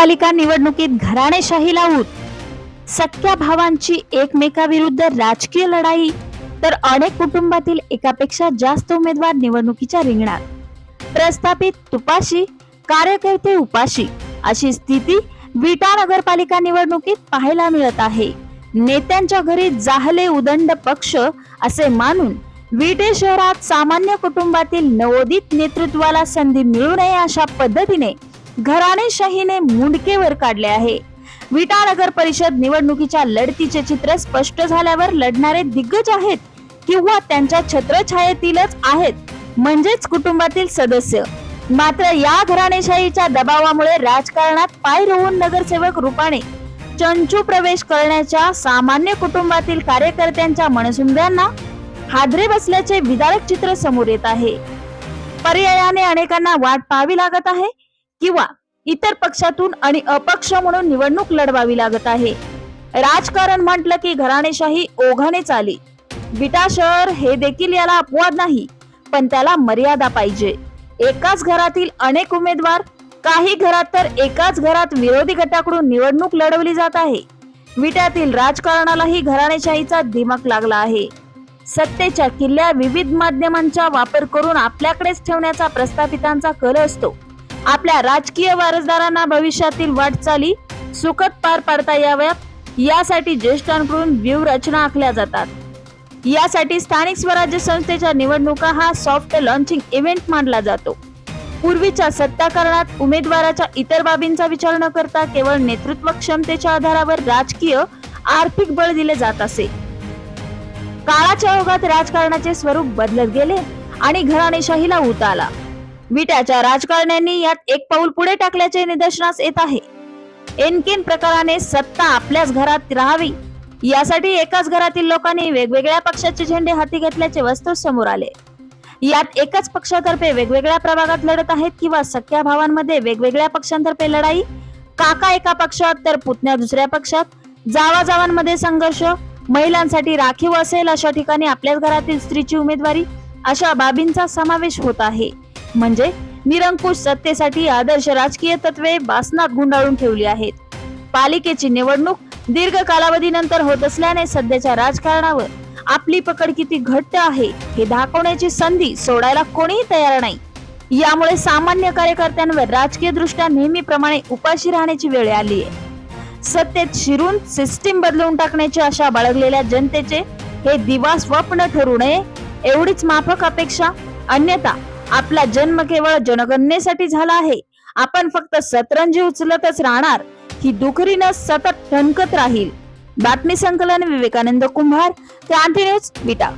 महापालिका निवडणुकीत घराणेशाही लावून सख्या भावांची एकमेकाविरुद्ध राजकीय लढाई तर अनेक कुटुंबातील एकापेक्षा जास्त उमेदवार निवडणुकीच्या रिंगणात. प्रस्थापित तुपाशी कार्यकर्ते उपाशी अशी स्थिती विटा नगरपालिका निवडणुकीत पाहायला मिळत आहे. नेत्यांच्या घरी जाहले उदंड पक्ष असे मानून विटे शहरात सामान्य कुटुंबातील नवोदित नेतृत्वाला संधी मिळू नये अशा पद्धतीने घराणेशाहीने मुंडकेवर काढले आहे. विटा नगर परिषद निवडणुकीच्या लढतीचे चित्र स्पष्ट झाल्यावर लढणारे दिग्गज आहेत किंवा त्यांच्या छत्रछायेतीलच आहेत म्हणजेच कुटुंबातील सदस्य. मात्र या घराणेशाहीच्या दबावामुळे राजकारणात पाय रोवून नगरसेवक रूपाने चंचू प्रवेश करण्याच्या सामान्य कुटुंबातील कार्यकर्त्यांच्या मनसुंब्यांना हादरे बसल्याचे विदारक चित्र समोर येत आहे. पर्यायाने अनेकांना वाट पाहावी लागत आहे. किंवा इतर पक्षातून आणि अपक्ष म्हणून निवडणूक लढवावी लागत आहे. राजकारण म्हटलं की घराणेशाही ओघाने चाली बिटा शहर हे देखील याला अपवाद नाही पण त्याला मर्यादा पाहिजे. एकाच घरातील अनेक उमेदवार काही घरात तर एकाच घरात विरोधी गटाकडून निवडणूक लढवली जात आहे. विट्यातील राजकारणालाही घराणेशाहीचा दिमक लागला आहे. सत्तेच्या किल्ल्या विविध माध्यमांचा वापर करून आपल्याकडेच ठेवण्याचा प्रस्थापितांचा कल असतो. आपल्या राजकीय वारसदारांना भविष्यातील वाटचाली सुखद पार पाडता याव्यात. यासाठी ज्येष्ठांकडून व्यूहरचना आखल्या जातात. यासाठी स्थानिक स्वराज्य संस्थेच्या निवडणुका हा सॉफ्ट लॉन्चिंग इव्हेंट मानला जातो. पूर्वीच्या सत्ताकारणात उमेदवाराच्या इतर बाबींचा विचार न करता केवळ नेतृत्व क्षमतेच्या आधारावर राजकीय आर्थिक बळ दिले जात असे. काळाच्या ओघात राजकारणाचे स्वरूप बदलत गेले आणि घराणेशाहीला उत आला. विट्याच्या राजकारण्यांनी यात एक पाऊल पुढे टाकल्याचे निदर्शनास येत आहे. एनकेन प्रकाराने सत्ता आपल्याच घरात राहावी यासाठी एकाच घरातील लोकांनी वेगवेगळ्या पक्षाचे झेंडे हाती घेतल्याचे वस्तू समोर आले. यात एकाच पक्षातर्फे वेगवेगळ्या प्रभागात लढत आहेत किंवा सख्या भावांमध्ये वेगवेगळ्या पक्षांतर्फे लढाई काका एका पक्षात तर पुतण्या दुसऱ्या पक्षात जावा जावांमध्ये संघर्ष महिलांसाठी राखीव असेल अशा ठिकाणी आपल्याच घरातील स्त्रीची उमेदवारी अशा बाबींचा समावेश होत आहे. म्हणजे निरंकुश सत्तेसाठी आदर्श राजकीय तत्वे बासनात गुंडाळून ठेवली आहेत. पालिकेची निवडणूक दीर्घ कालावधीनंतर होत असल्याने सध्याच्या राजकारणावर आपली पकड किती घट्ट आहे हे दाखवण्याची संधी सोडायला कोणीही तयार नाही. यामुळे सामान्य कार्यकर्त्यांवर राजकीय दृष्ट्या नेहमीप्रमाणे उपाशी राहण्याची वेळ आली आहे. सत्तेत शिरून सिस्टीम बदलून टाकण्याची आशा बाळगलेल्या जनतेचे हे दिवा स्वप्न ठरू नये एवढीच माफक अपेक्षा अन्यथा आपला जन्म केवळ जनगणनेसाठी झाला आहे. आपण फक्त सतरंजी उचलतच राहणार. ही दुखरीनं सतत ठणकत राहील. बातमी संकलन विवेकानंद कुंभार क्रांती न्यूज विटा.